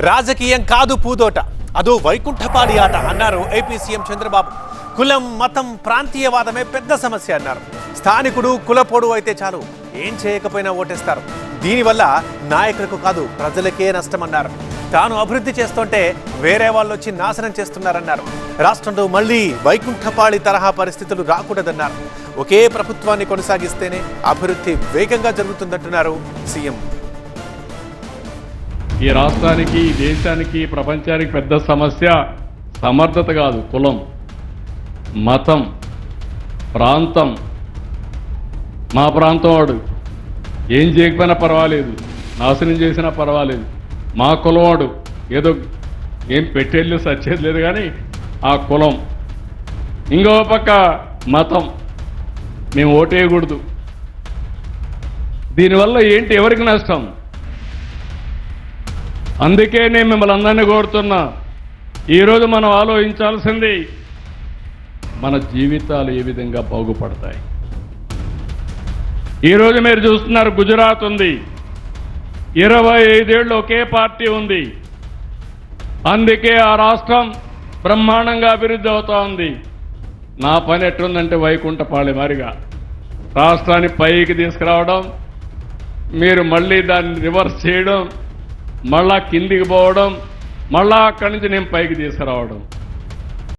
రాజకీయం కాదు పూదోట. అదో వైకుంఠపాడి ఆట అన్నారు ఏపీ సీఎం చంద్రబాబు. కులం మతం ప్రాంతీయవాదమే పెద్ద సమస్య అన్నారు. స్థానికుడు కులపోడు అయితే చాలు. ఏం చేయకపోయినా ఓటేస్తారు. దీనివల్ల నాయకులకు కాదు ప్రజలకే నష్టమన్నారు. తాను అభివృద్ధి చేస్తుంటే వేరే వాళ్ళు వచ్చి నాశనం చేస్తున్నారన్నారు. రాష్ట్రంలో మళ్ళీ వైకుంఠపాళి తరహా పరిస్థితులు రాకూడదన్నారు. ఒకే ప్రభుత్వాన్ని కొనసాగిస్తేనే అభివృద్ధి వేగంగా జరుగుతుందంటున్నారు సీఎం. ఈ రాష్ట్రానికి ఈ దేశానికి ప్రపంచానికి పెద్ద సమస్య సమర్థత కాదు కులం మతం ప్రాంతం. మా ప్రాంతం వాడు ఏం చేయకపోయినా పర్వాలేదు. నాశనం చేసినా పర్వాలేదు. మా కులం వాడు ఏదో ఏం పెట్టేళ్ళు సచ్చేది లేదు కానీ ఆ కులం. ఇంకో పక్క మతం. మేము ఓటేయకూడదు. దీనివల్ల ఏంటి ఎవరికి నష్టం? అందుకే నేను మిమ్మల్ని అందరినీ కోరుతున్నా. ఈరోజు మనం ఆలోచించాల్సింది మన జీవితాలు ఏ విధంగా బాగుపడతాయి. ఈరోజు మీరు చూస్తున్నారు గుజరాత్ ఉంది. ఇరవై ఐదేళ్ళు ఒకే పార్టీ ఉంది. అందుకే ఆ రాష్ట్రం బ్రహ్మాండంగా అభివృద్ధి అవుతా ఉంది. నా పని ఎట్లుందంటే వైకుంఠపాళి మారిగా. రాష్ట్రాన్ని పైకి తీసుకురావడం మీరు మళ్ళీ దాన్ని రివర్స్ చేయడం మళ్ళా కిందికి పోవడం మళ్ళా అక్కడి నుంచి నేను పైకి తీసుకురావడం.